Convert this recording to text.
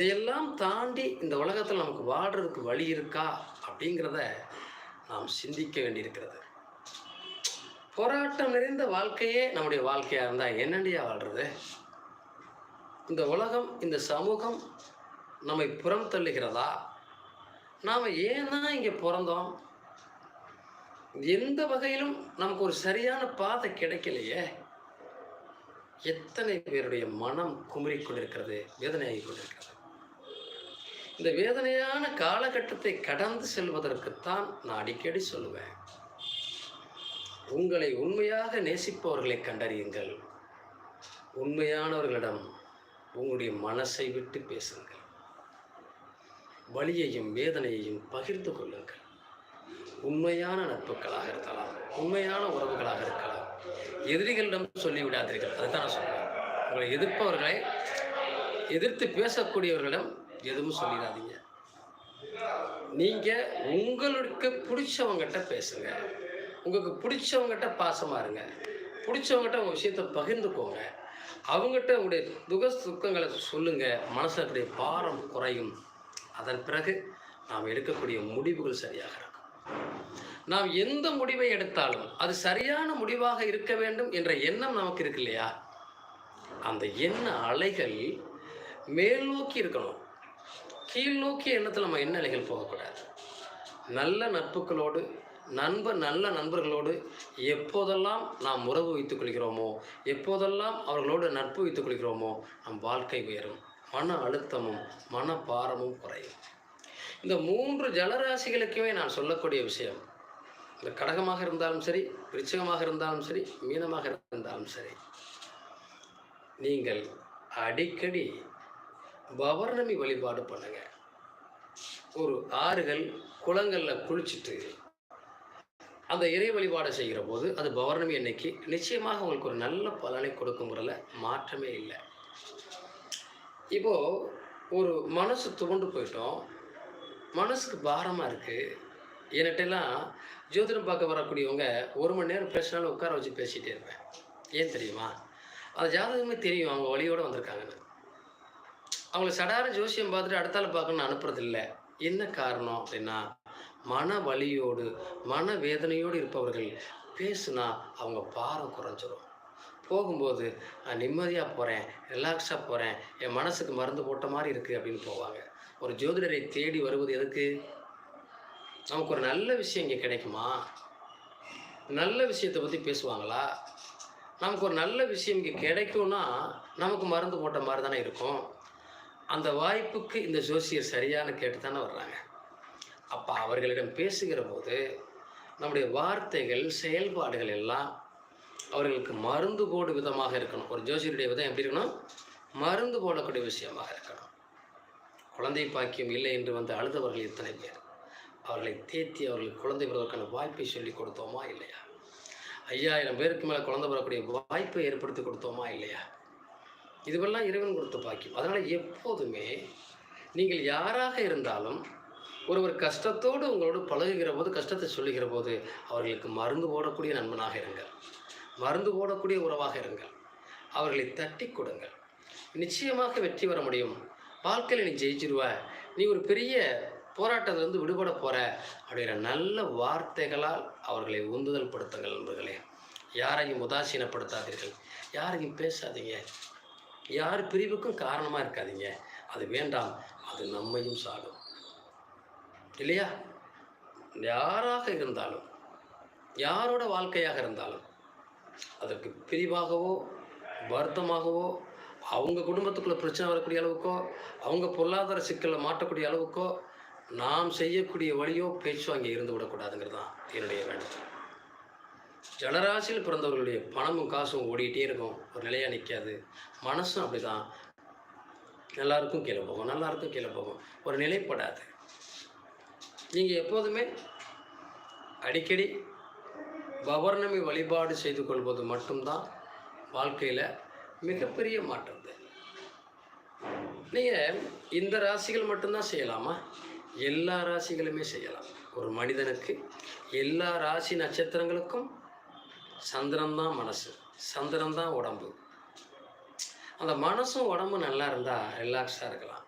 இதையெல்லாம் தாண்டி இந்த உலகத்தில் நமக்கு வாழ்கிறதுக்கு வழி இருக்கா அப்படிங்கிறத நாம் சிந்திக்க வேண்டியிருக்கிறது. போராட்டம் நிறைந்த வாழ்க்கையே நம்முடைய வாழ்க்கையாக இருந்தால் என்னண்டியா வாழ்கிறது இந்த உலகம் இந்த சமூகம் நம்மை புறம் தள்ளுகிறதா? நாம் ஏன் தான் இங்கே பிறந்தோம்? எந்த வகையிலும் நமக்கு ஒரு சரியான பாதை கிடைக்கலையே. எத்தனை பேருடைய மனம் குமுறிக் கொண்டிருக்கிறது வேதனையாகி கொண்டிருக்கிறது? இந்த வேதனையான காலகட்டத்தை கடந்து செல்வதற்குத்தான் நான் அடிக்கடி சொல்லுவேன். உங்களை உண்மையாக நேசிப்பவர்களை கண்டறியுங்கள். உண்மையானவர்களிடம் உங்களுடைய மனசை விட்டு பேசுங்கள். வழியையும் வேதனையையும் பகிர்ந்து கொள்ளுங்கள். உண்மையான நட்புகளாக இருக்கலாம். உண்மையான உறவுகளாக இருக்கலாம். எதிரிகளிடம் சொல்லிவிடாதீர்கள். அதுதான் நான் சொல்றேன். உங்களை எதிர்ப்பவர்களை எதிர்த்து பேசக்கூடியவர்களிடம் எதுவும் சொல்லிடாதீங்க. நீங்கள் உங்களுக்கு பிடிச்சவங்ககிட்ட பேசுங்க. உங்களுக்கு பிடிச்சவங்ககிட்ட பாசமாக இருங்க. பிடிச்சவங்ககிட்ட உங்கள் விஷயத்தை பகிர்ந்துக்கோங்க. அவங்ககிட்ட உங்களுடைய துக துக்கங்களை சொல்லுங்கள் மனசில் இருக்கக்கூடிய பாரம் குறையும். அதன் பிறகு நாம் எடுக்கக்கூடிய முடிவுகள் சரியாக இருக்கும். நாம் எந்த முடிவை எடுத்தாலும் அது சரியான முடிவாக இருக்க வேண்டும் என்ற எண்ணம் நமக்கு இருக்கு இல்லையா? அந்த எண்ண அலைகள் மேல் நோக்கி இருக்கணும். கீழ் நோக்கிய எண்ணத்தில் நம்ம என்ன அலைகள் போகக்கூடாது. நல்ல நட்புகளோடு நண்பர் நல்ல நண்பர்களோடு எப்போதெல்லாம் நாம் உறவு வைத்துக் கொள்கிறோமோ எப்போதெல்லாம் அவர்களோடு நட்பு வைத்துக் கொள்கிறோமோ நம் வாழ்க்கை உயரும். மன அழுத்தமும் மன பாரமும் குறையும். இந்த மூன்று ஜலராசிகளுக்குமே நான் சொல்லக்கூடிய விஷயம் இந்த கடகமாக இருந்தாலும் சரி விருச்சகமாக இருந்தாலும் சரி மீனமாக இருந்தாலும் சரி நீங்கள் அடிக்கடி பௌர்ணமி வழிபாடு பண்ணுங்க. ஒரு ஆறுகள் குளங்களில் குளிச்சுட்டு அந்த இறை வழிபாடு செய்கிற போது அது பௌர்ணமி அன்னைக்கு நிச்சயமாக உங்களுக்கு ஒரு நல்ல பலனை கொடுக்குங்கிறதுல மாற்றமே இல்லை. இப்போது ஒரு மனசு துவண்டு போயிட்டோம். மனசுக்கு பாரமாக இருக்குது என்கிட்டலாம் ஜோதிடம் பார்க்க வரக்கூடியவங்க ஒரு மணி நேரம் பேசினாலும் உட்கார வச்சு பேசிகிட்டே இருப்பேன். ஏன் தெரியுமா? அந்த ஜாதகமே தெரியும். அவங்க வழியோடு வந்திருக்காங்கன்னு. அவங்களை சடார ஜோசியம் பார்த்துட்டு அடுத்தால பார்க்கணும்னு அனுப்புறதில்ல. என்ன காரணம் அப்படின்னா மன வலியோடு மன வேதனையோடு இருப்பவர்கள் பேசுனா அவங்க பாரம் குறைஞ்சிரும். போகும்போது நான் நிம்மதியாக போகிறேன் ரிலாக்ஸாக போகிறேன் என் மனசுக்கு மருந்து போட்ட மாதிரி இருக்குது அப்படின்னு போவாங்க. ஒரு ஜோதிடரை தேடி வருவது எதுக்கு? நமக்கு ஒரு நல்ல விஷயம் இங்கே கிடைக்குமா? நல்ல விஷயத்தை பற்றி பேசுவாங்களா? நமக்கு ஒரு நல்ல விஷயம் இங்கே கிடைக்கும்னா நமக்கு மருந்து போட்ட மாதிரி தானே இருக்கும். அந்த வாய்ப்புக்கு இந்த ஜோசியர் சரியான கேட்டு தானே வர்றாங்க. அப்போ அவர்களிடம் பேசுகிற போது நம்முடைய வார்த்தைகள் செயல்பாடுகள் எல்லாம் அவர்களுக்கு மருந்து போடு விதமாக இருக்கணும். ஒரு ஜோசியருடைய விதம் எப்படி இருக்கணும்? மருந்து போடக்கூடிய விஷயமாக இருக்கணும். குழந்தை பாக்கியம் இல்லை என்று வந்து அழுதவர்கள் இத்தனை பேர்? அவர்களை தேத்தி அவர்களுக்கு குழந்தை பெறுவதற்கான வாய்ப்பை சொல்லி கொடுத்தோமா இல்லையா? ஐயாயிரம் பேருக்கு மேலே குழந்தை பெறக்கூடிய வாய்ப்பை ஏற்படுத்தி கொடுத்தோமா இல்லையா? இதுவெல்லாம் இறைவன் கொடுத்த பாக்கியம். அதனால் எப்போதுமே நீங்கள் யாராக இருந்தாலும் ஒருவர் கஷ்டத்தோடு உங்களோடு பழகுகிற போது கஷ்டத்தை சொல்லுகிற போது அவர்களுக்கு மருந்து போடக்கூடிய நண்பனாக இருங்கள். மருந்து போடக்கூடிய உறவாக இருங்கள். அவர்களை தட்டி கொடுங்கள். நிச்சயமாக வெற்றி பெற முடியும். வாழ்க்கையில் நீ ஜெயிச்சிருவ. நீ ஒரு பெரிய போராட்டத்திலிருந்து விடுபட போகிற அப்படிங்கிற நல்ல வார்த்தைகளால் அவர்களை உந்துதல் படுத்துங்கள் நண்பர்களே. யாரையும் உதாசீனப்படுத்தாதீர்கள். யாரையும் பேசாதீங்க. யார் பிரிவுக்கும் காரணமாக இருக்காதீங்க. அது வேண்டாம். அது நம்மையும் சாடும். இல்லையா? யாராக இருந்தாலும் யாரோட வாழ்க்கையாக இருந்தாலும் அதற்கு பிரிவாகவோ வருத்தமாகவோ அவங்க குடும்பத்துக்குள்ளே பிரச்சனை வரக்கூடிய அளவுக்கோ அவங்க பொருளாதார சிக்கலில் மாட்டக்கூடிய அளவுக்கோ நாம் செய்யக்கூடிய வழியோ பேச்சோ அங்கே இருந்து விடக்கூடாதுங்கிறது தான் என்னுடைய வேண்டுகோள். ஜலராசியில் பிறந்தவர்களுடைய பணமும் காசும் ஓடிக்கிட்டே இருக்கும். ஒரு நிலையாக நிற்காது மனசும் அப்படி தான் எல்லாருக்கும் கீழே போகும். நல்லாருக்கும் கீழே போகும். ஒரு நிலைப்படாது. நீங்கள் எப்போதுமே அடிக்கடி பௌர்ணமி வழிபாடு செய்து கொள்வது மட்டும்தான் வாழ்க்கையில் மிகப்பெரிய மாற்றம் நீங்கள் இந்த ராசிகள் மட்டும்தான் செய்யலாமா? எல்லா ராசிகளுமே செய்யலாம். ஒரு மனிதனுக்கு எல்லா ராசி நட்சத்திரங்களுக்கும் சந்திரம்தான் மனசு சந்திரம்தான் உடம்பு. அந்த மனசும் உடம்பும் நல்லா இருந்தால் ரிலாக்ஸாக இருக்கலாம்.